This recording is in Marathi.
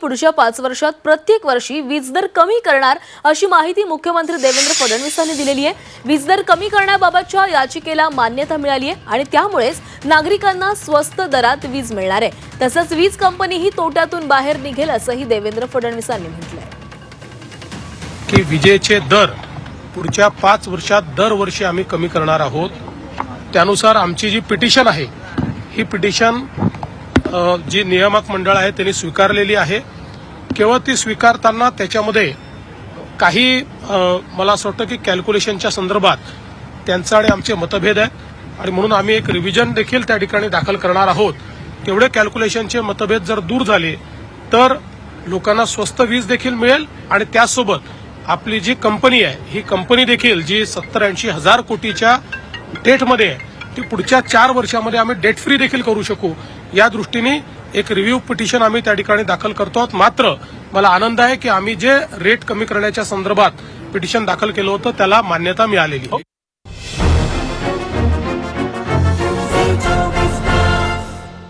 पुढच्या पाच वर्षात प्रत्येक वर्षी वीज दर कमी करणार अशी माहिती मुख्यमंत्री देवेंद्र फडणवीसांनी दिलेली आहे. वीज दर कमी करण्याबाबतच्या याचिकेला मान्यता मिळाली आहे आणि त्यामुळेच नागरिकांना स्वस्त दरात वीज मिळणार आहे. तसंच वीज कंपनीही तोट्यातून बाहेर निघेल असंही देवेंद्र फडणवीसांनी म्हटलंय. की विजेचे दर पुढच्या पाच वर्षात दरवर्षी आम्ही कमी करणार आहोत. त्यानुसार आमची जी पिटिशन आहे ही पिटिशन जी नियामक मंडळ आहे त्यांनी स्वीकारलेली आहे. केवळ ती स्वीकारताना त्याच्यामध्ये काही मला असं वाटतं की कॅल्क्युलेशनच्या संदर्भात त्यांचं आणि आमचे मतभेद आहेत. आणि म्हणून आम्ही एक रिव्हिजन देखील त्या ठिकाणी दाखल करणार आहोत. तेवढे कॅल्क्युलेशनचे मतभेद जर दूर झाले तर लोकांना स्वस्त वीज देखील मिळेल आणि त्याचसोबत आपली जी कंपनी आहे ही कंपनी देखील जी सत्तर ऐंशी हजार कोटीच्या डेटमध्ये आहे ती पुढच्या चार वर्षामध्ये आम्ही डेट फ्री देखील करू शकू. या दृष्टीने एक रिव्ह्यू पिटिशन आम्ही त्या ठिकाणी दाखल करतो आहोत. मात्र मला आनंद आहे की आम्ही जे रेट कमी करण्याच्या संदर्भात पिटिशन दाखल केलं होतं त्याला मान्यता मिळालेली. आहे